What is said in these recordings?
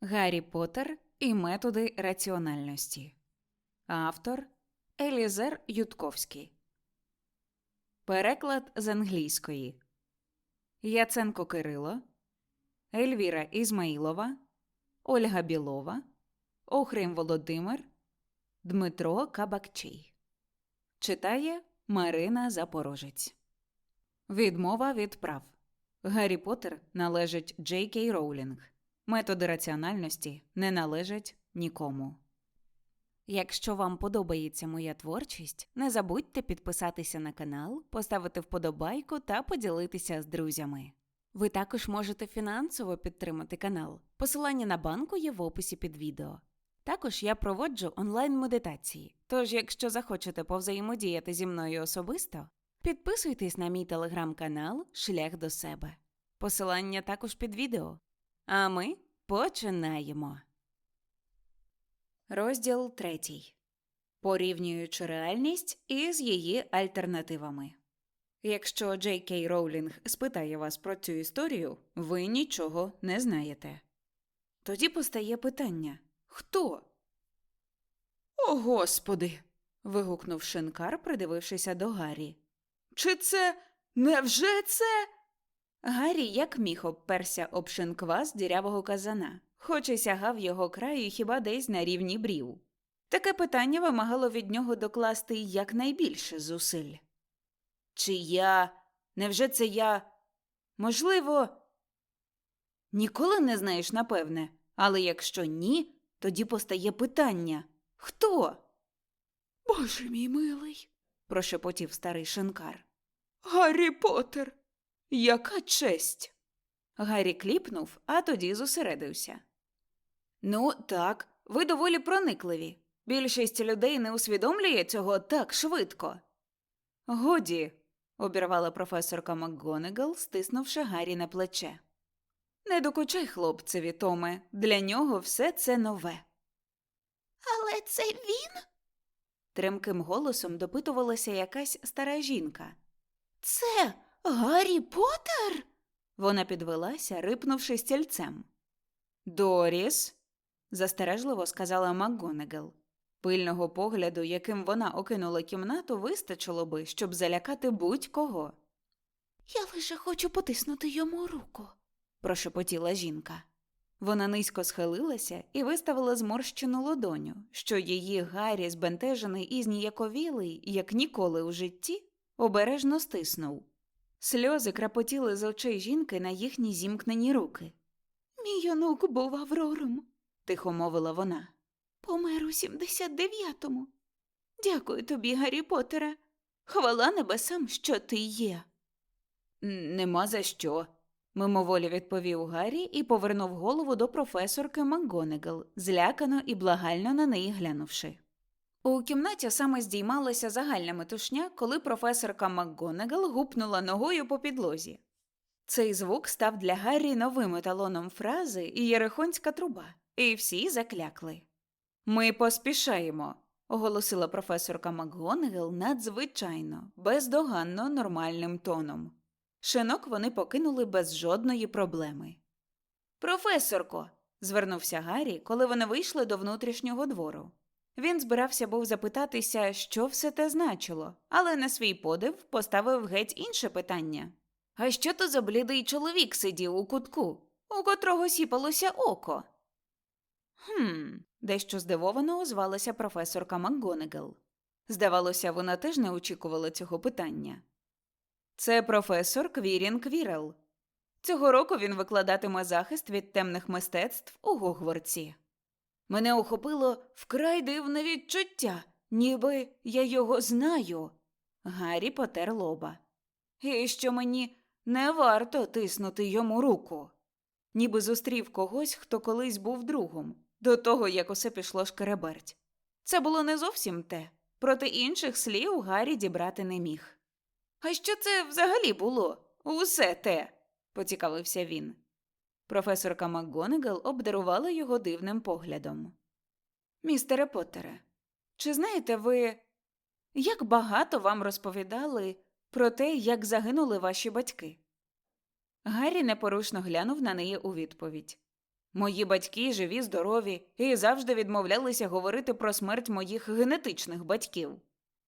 Гаррі Поттер і методи раціональності. Автор Елізер Ютковський. Переклад з англійської Яценко Кирило, Ельвіра Ізмаїлова, Ольга Білова, Охрим Володимир, Дмитро Кабакчий. Читає Марина Запорожець. Відмова від прав. Гаррі Поттер належить Джей Кей Роулінг. Методи раціональності не належать нікому. Якщо вам подобається моя творчість, не забудьте підписатися на канал, поставити вподобайку та поділитися з друзями. Ви також можете фінансово підтримати канал. Посилання на банку є в описі під відео. Також я проводжу онлайн-медитації, тож, якщо захочете повзаємодіяти зі мною особисто, підписуйтесь на мій телеграм-канал Шлях до себе. Посилання також під відео. А ми починаємо. Розділ третій. Порівнюючи реальність із її альтернативами. Якщо Джей Кей Роулінг спитає вас про цю історію, ви нічого не знаєте. Тоді постає питання Хто? О, господи. вигукнув шинкар, придивившися до Гаррі. Чи це невже це? Гаррі як міг обперся об шинквас дірявого казана, хоч і сягав його краю хіба десь на рівні брів. Таке питання вимагало від нього докласти якнайбільше зусиль. Чи я. Невже це я. Можливо. Ніколи не знаєш, напевне, але якщо ні, тоді постає питання Хто? Боже мій милий, прошепотів старий шинкар. Гаррі Поттер! Яка честь. Гаррі кліпнув, а тоді зосередився. Ну, так, ви доволі проникливі. Більшість людей не усвідомлює цього так швидко. Годі, обірвала професорка МакГонегал, стиснувши Гаррі на плече. Не докучай хлопцеві, Томе, для нього все це нове. Але це він? Тремким голосом допитувалася якась стара жінка. Це Гаррі Поттер? Вона підвелася, рипнувши стільцем. Доріс, застережливо сказала МакГонегал. Пильного погляду, яким вона окинула кімнату, вистачило би, щоб залякати будь-кого, Я лише хочу потиснути йому руку. прошепотіла жінка. Вона низько схилилася і виставила зморщену лодоню, що її Гаррі, збентежений і зніяковілий, як ніколи у житті, обережно стиснув. Сльози крапотіли з очей жінки на їхні зімкнені руки. Мій онук був Аврором. тихо мовила вона. Помер у 79-му. Дякую тобі, Гаррі Поттере. Хвала небесам, що ти є. Нема за що. мимоволі відповів Гаррі і повернув голову до професорки МакГонегал, злякано і благально на неї глянувши. У кімнаті саме здіймалася загальна метушня, коли професорка МакГонегал гупнула ногою по підлозі. Цей звук став для Гаррі новим еталоном фрази і єрихонська труба, і всі заклякли. Ми поспішаємо, оголосила професорка МакГонегал надзвичайно, бездоганно нормальним тоном. Шинок вони покинули без жодної проблеми. Професорко, звернувся Гаррі, коли вони вийшли до внутрішнього двору. Він збирався був запитатися, що все те значило, але на свій подив поставив геть інше питання. А що то за блідий чоловік сидів у кутку, у котрого сіпалося око? Хм, дещо здивовано озвалася професорка МакГонегал. Здавалося, вона теж не очікувала цього питання. Це професор Квірін Квірел. Цього року він викладатиме захист від темних мистецтв у Гогвардсі. Мене охопило вкрай дивне відчуття, ніби я його знаю. Гаррі потер лоба. І що мені не варто тиснути йому руку. Ніби зустрів когось, хто колись був другом, до того, як усе пішло шкереберть. Це було не зовсім те, проте інших слів Гаррі дібрати не міг. А що це взагалі було? Усе те, поцікавився він. Професорка МакГонегал обдарувала його дивним поглядом. Містере Поттере, чи знаєте ви, як багато вам розповідали про те, як загинули ваші батьки? Гаррі непорушно глянув на неї у відповідь. Мої батьки живі, здорові і завжди відмовлялися говорити про смерть моїх генетичних батьків.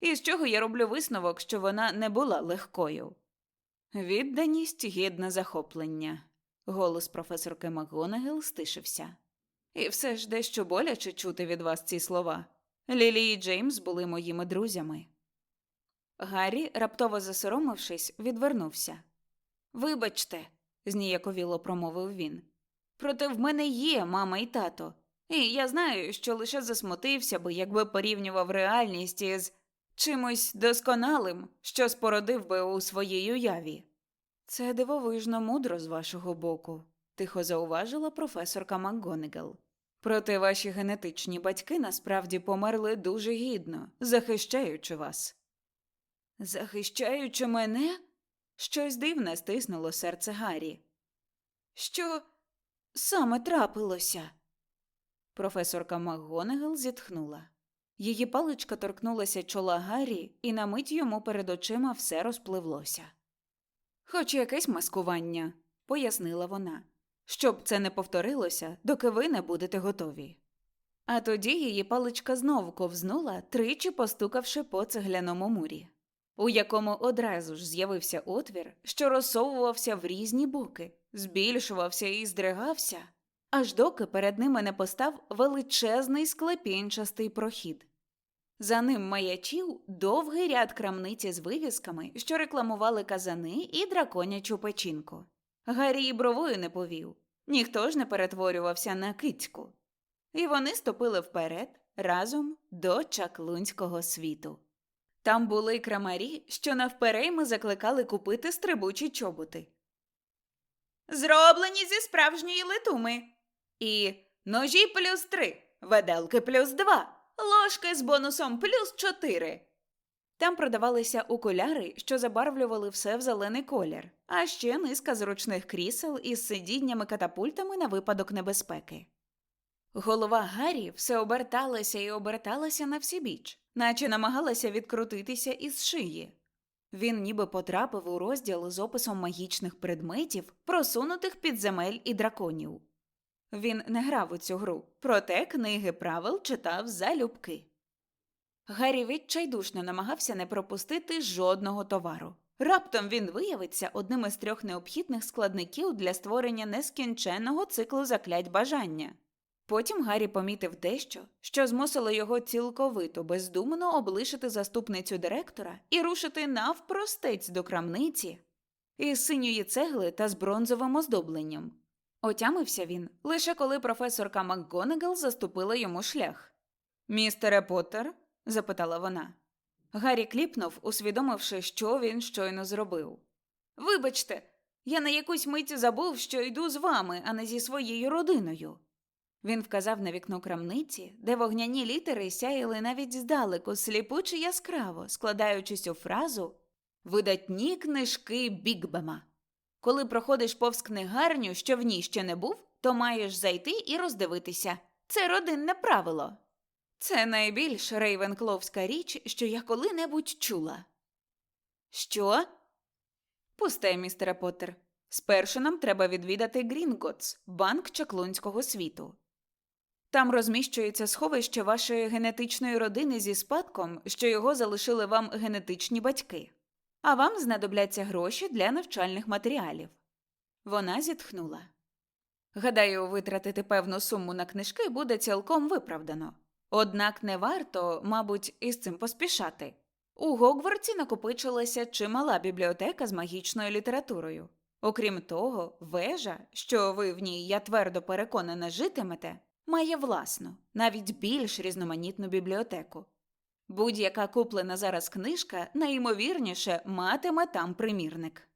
І з чого я роблю висновок, що вона не була легкою. Відданість гідне захоплення. Голос професорки МакГонагел стишився. І все ж дещо боляче чути від вас ці слова. Лілі і Джеймс були моїми друзями. Гаррі, раптово засоромившись, відвернувся. Вибачте, зніяковіло промовив він. Проте в мене є мама і тато, і я знаю, що лише засмутився би, якби порівнював реальність із чимось досконалим, що спородив би у своїй уяві. Це дивовижно мудро з вашого боку, тихо зауважила професорка МакГонегал. Проте ваші генетичні батьки насправді померли дуже гідно, захищаючи вас. Захищаючи мене? Щось дивне стиснуло серце Гаррі. Що саме трапилося? Професорка МакГонегал зітхнула. Її паличка торкнулася чола Гаррі, і на мить йому перед очима все розпливлося. Хоч якесь маскування, пояснила вона, щоб це не повторилося, доки ви не будете готові. А тоді її паличка знов ковзнула, тричі постукавши по цегляному мурі, у якому одразу ж з'явився отвір, що розсовувався в різні боки, збільшувався і здригався, аж доки перед ними не постав величезний склепінчастий прохід. За ним маячів довгий ряд крамниці з вивісками, що рекламували казани і драконячу печінку. Гаррі бровою не повів, ніхто ж не перетворювався на кицьку. І вони ступили вперед разом до чаклунського світу. Там були крамарі, що навперейми закликали купити стрибучі чоботи. Зроблені зі справжньої летуми. І ножі плюс три, веделки плюс два, ложки з бонусом плюс чотири. Там продавалися окуляри, що забарвлювали все в зелений колір, а ще низка зручних крісел із сидіннями катапультами на випадок небезпеки. Голова Гаррі все оберталася і оберталася на всі біч, наче намагалася відкрутитися із шиї. Він ніби потрапив у розділ з описом магічних предметів, просунутих під земель і драконів. Він не грав у цю гру, проте книги правил читав залюбки. Гаррі відчайдушно намагався не пропустити жодного товару. Раптом він виявиться одним із трьох необхідних складників для створення нескінченного циклу заклять бажання. Потім Гаррі помітив дещо, що змусило його цілковито бездумно облишити заступницю директора і рушити навпростець до крамниці із синьої цегли та з бронзовим оздобленням. Отямився він лише коли професорка МакГонагал заступила йому шлях. Містере Поттер?» – запитала вона. Гаррі кліпнув, усвідомивши, що він щойно зробив. Вибачте, я на якусь мить забув, що йду з вами, а не зі своєю родиною. Він вказав на вікно крамниці, де вогняні літери сяяли навіть здалеку, сліпуче яскраво, складаючись у фразу Видатні книжки Бікбема. Коли проходиш повз книгарню, що в ній ще не був, то маєш зайти і роздивитися. Це родинне правило. Це найбільш рейвенкловська річ, що я коли-небудь чула. Що? Пусте, містере Поттер. Спершу нам треба відвідати Грінготс, банк чаклунського світу. Там розміщується сховище вашої генетичної родини зі спадком, що його залишили вам генетичні батьки, а вам знадобляться гроші для навчальних матеріалів. Вона зітхнула. Гадаю, витратити певну суму на книжки буде цілком виправдано. Однак не варто, мабуть, із цим поспішати. У Гогвартсі накопичилася чимала бібліотека з магічною літературою. Окрім того, вежа, що ви в ній, я твердо переконана, житимете, має власну, навіть більш різноманітну бібліотеку. Будь-яка куплена зараз книжка найімовірніше матиме там примірник.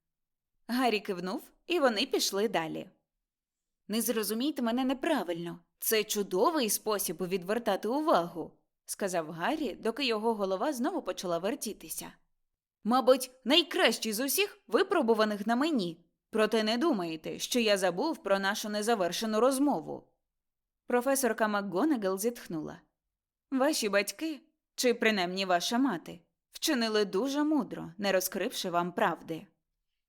Гаррі кивнув, і вони пішли далі. Не зрозумійте мене неправильно. Це чудовий спосіб відвертати увагу, сказав Гаррі, доки його голова знову почала вертітися. Мабуть, найкращий з усіх випробуваних на мені. Проте не думаєте, що я забув про нашу незавершену розмову. Професорка МакГонагал зітхнула. Ваші батьки, чи принаймні ваша мати, вчинили дуже мудро, не розкривши вам правди.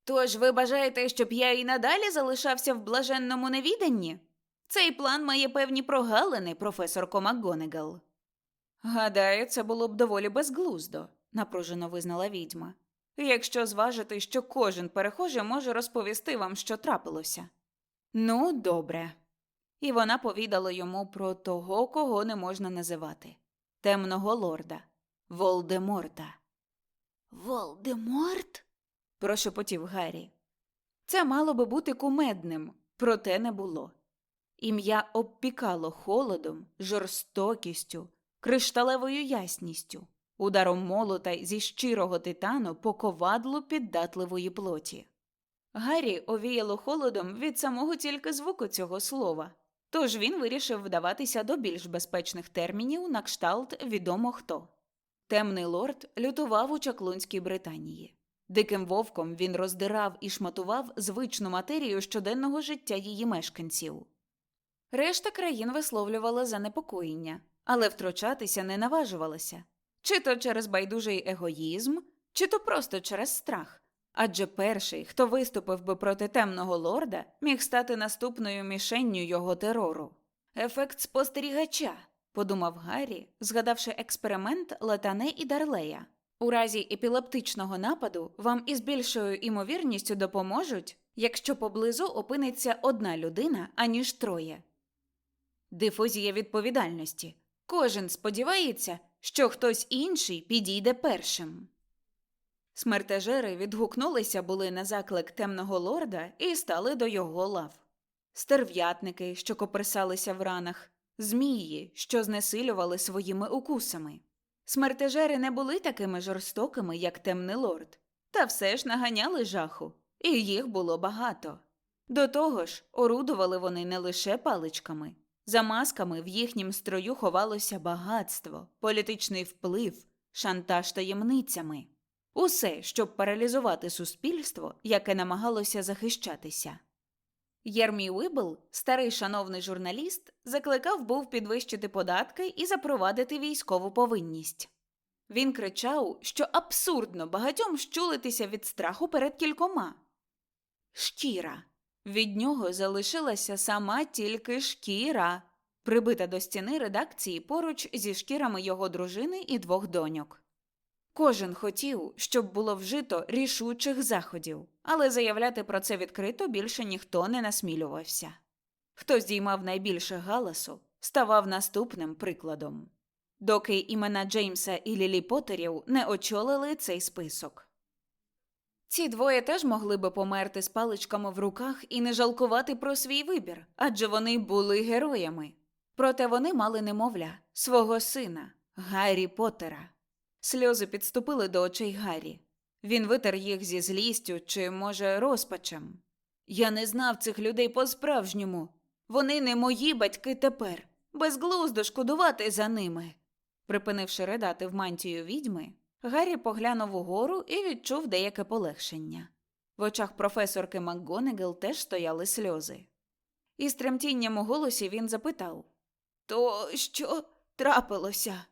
Тож ви бажаєте, щоб я і надалі залишався в блаженному невіданні? Цей план має певні прогалини, професор МакГонегал. Гадаю, це було б доволі безглуздо, напружено визнала відьма. Якщо зважити, що кожен перехожий може розповісти вам, що трапилося. Ну, добре. І вона повідала йому про того, кого не можна називати темного лорда Волдеморта. Волдеморт? прошепотів Гаррі. Це мало би бути кумедним, проте не було. Ім'я обпікало холодом, жорстокістю, кришталевою ясністю, ударом молота зі щирого титану по ковадлу піддатливої плоті. Гаррі овіяло холодом від самого тільки звуку цього слова, тож він вирішив вдаватися до більш безпечних термінів на кшталт відомо хто. Темний лорд лютував у чаклунській Британії. Диким вовком він роздирав і шматував звичну матерію щоденного життя її мешканців. Решта країн висловлювала занепокоєння, але втручатися не наважувалася чи то через байдужий егоїзм, чи то просто через страх. Адже перший, хто виступив би проти темного лорда, міг стати наступною мішенню його терору. Ефект спостерігача, подумав Гаррі, згадавши експеримент Латане і Дарлея. У разі епілептичного нападу вам із більшою імовірністю допоможуть, якщо поблизу опиниться одна людина, аніж троє. Дифузія відповідальності. Кожен сподівається, що хтось інший підійде першим. Смертежери відгукнулися були на заклик темного лорда і стали до його лав. Стерв'ятники, що коперсалися в ранах, змії, що знесилювали своїми укусами. Смертежери не були такими жорстокими, як темний лорд, та все ж наганяли жаху, і їх було багато. До того ж, орудували вони не лише паличками. За масками в їхнім строю ховалося багатство, політичний вплив, шантаж таємницями. Усе, щоб паралізувати суспільство, яке намагалося захищатися. Єрмій Уибл, старий шановний журналіст, закликав був підвищити податки і запровадити військову повинність. Він кричав, що абсурдно багатьом щулитися від страху перед кількома. Шкіра. Від нього залишилася сама тільки шкіра, прибита до стіни редакції поруч зі шкірами його дружини і двох доньок. Кожен хотів, щоб було вжито рішучих заходів, але заявляти про це відкрито більше ніхто не насмілювався. Хто здіймав найбільше галасу, ставав наступним прикладом. Доки імена Джеймса і Лілі Поттерів не очолили цей список. Ці двоє теж могли би померти з паличками в руках і не жалкувати про свій вибір, адже вони були героями. Проте вони мали немовля, свого сина, Гаррі Поттера. Сльози підступили до очей Гаррі. Він витер їх зі злістю чи, може, розпачем. Я не знав цих людей по-справжньому. Вони не мої батьки тепер. Безглуздо шкодувати за ними. Припинивши ридати в мантію відьми, Гаррі поглянув угору і відчув деяке полегшення. В очах професорки МакГонегел теж стояли сльози. Із тремтінням у голосі він запитав То що трапилося?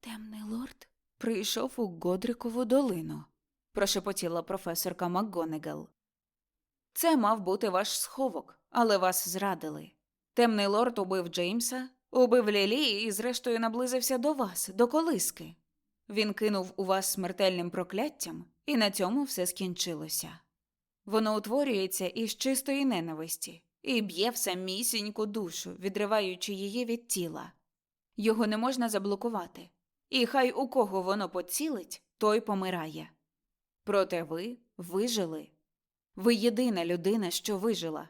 Темний лорд? Прийшов у Годрикову долину, прошепотіла професорка МакГонегел. Це мав бути ваш сховок, але вас зрадили. Темний лорд убив Джеймса, убив Лілі і, зрештою, наблизився до вас, до колиски. Він кинув у вас смертельним прокляттям, і на цьому все скінчилося. Воно утворюється із чистої ненависті і б'є в самісіньку душу, відриваючи її від тіла. Його не можна заблокувати, і хай у кого воно поцілить, той помирає. Проте ви вижили. Ви єдина людина, що вижила.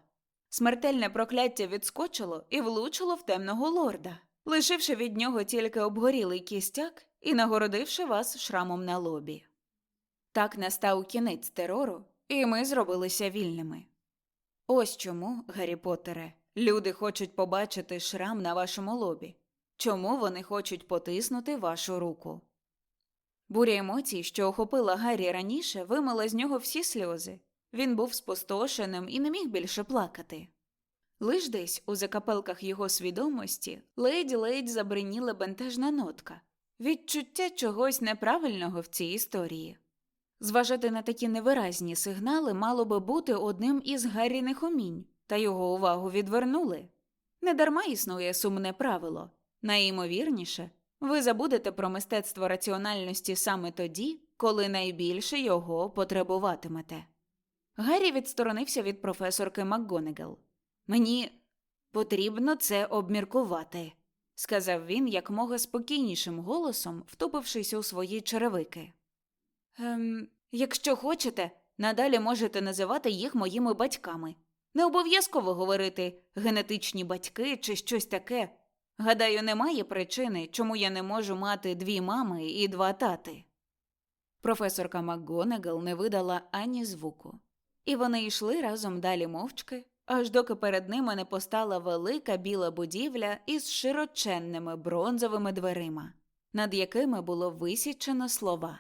Смертельне прокляття відскочило і влучило в темного лорда, лишивши від нього тільки обгорілий кістяк і нагородивши вас шрамом на лобі. Так настав кінець терору, і ми зробилися вільними. Ось чому, Гаррі Поттере, люди хочуть побачити шрам на вашому лобі. Чому вони хочуть потиснути вашу руку? Буря емоцій, що охопила Гаррі раніше, вимила з нього всі сльози. Він був спустошеним і не міг більше плакати. Лиш десь у закапелках його свідомості ледь-ледь забриніла бентежна нотка, відчуття чогось неправильного в цій історії. Зважати на такі невиразні сигнали мало би бути одним із Гарріних умінь, та його увагу відвернули. Недарма існує сумне правило. Найімовірніше, ви забудете про мистецтво раціональності саме тоді, коли найбільше його потребуватимете. Гаррі відсторонився від професорки МакГонегал. Мені потрібно це обміркувати, сказав він якмога спокійнішим голосом, втупившись у свої черевики. Ем, якщо хочете, надалі можете називати їх моїми батьками. Не обов'язково говорити генетичні батьки чи щось таке. Гадаю, немає причини, чому я не можу мати дві мами і два тати. Професорка МакГонагал не видала ані звуку, і вони йшли разом далі мовчки, аж доки перед ними не постала велика біла будівля із широченними бронзовими дверима, над якими було висічено слова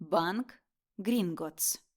Банк Грінготс.